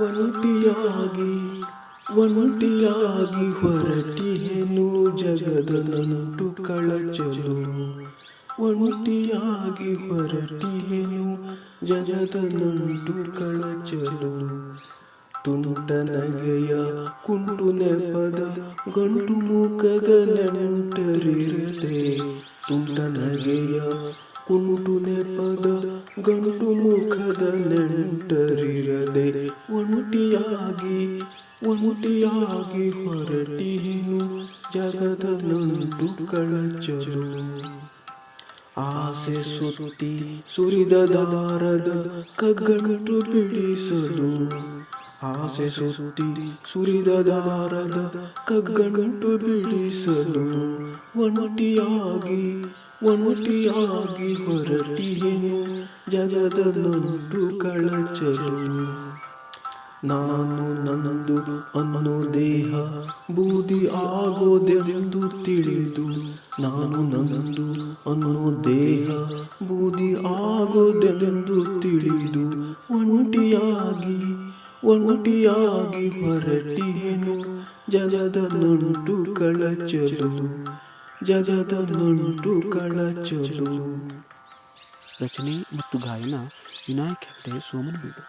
ಒಂಟಿಯಾಗಿ ಒಂಟಿಯಾಗಿ ಹೊರಟಿಯೇನು ಜಗದ ನಂಟು ಕಳಚಲು. ಒಂಟಿಯಾಗಿ ಹೊರಟಿಯೇನು ಜಗದ ನಂಟು ಕಳಚಲು. ತುಂಟ ನಗೆಯ ಕುಂಟು ನೆಪದ ಗಂಟು ಮುಖದ ನೆಂಟರಿರದೆ ತುಂಟ ನಗೆಯ ಕುಂಟು ನೆಪದ ಗಂಟು ಮುಖದ ನೆಂಟರಿರದೆ ಒಂಟಿಯಾಗಿ ಒಂಟಿಯಾಗಿ ಹೊರಟಿಹೆನು ಜಗದ ನಂಟು ಕಳಚಲು ಆಸೆ ಸುತ್ತಿ ಸುರಿದ ದಾರದ ಕಗ್ಗಂಟು ಬಿಡಿಸಲು. ಆಸೆ ಸುತ್ತಿ ಸುರಿದ ದಾರದ ಕಗ್ಗಂಟು ಬಿಡಿಸಲು. ಒಂಟಿಯಾಗಿ ಒಂಟಿಯಾಗಿ ಹೊರಟಿಯೇನು ಜಗದ ನಂಟು ಕಳಚಲು ನಾನು ನನ್ನದು ಅನ್ನೋ ದೇಹ ಬೂದಿ ಆಗೋದೆಂದು ತಿಳಿದು, ನಾನು ನನ್ನದು ಅನ್ನೋ ದೇಹ ಬೂದಿ ಆಗೋದೆಂದು ತಿಳಿದು, ಒಂಟಿಯಾಗಿ ಒಂಟಿಯಾಗಿ ಹೊರಟಿಯೇನು? ಜಗದ ನಂಟು ಕಳಚಲು ಜಗದ ನಂಟು ಕಳಚಲು ರಚನೆ ಮತ್ತು ಗಾಯನ ವಿನಾಯಕ್ ಹೆಗ್ಡೆ ಸೋಮನಬೀಡು.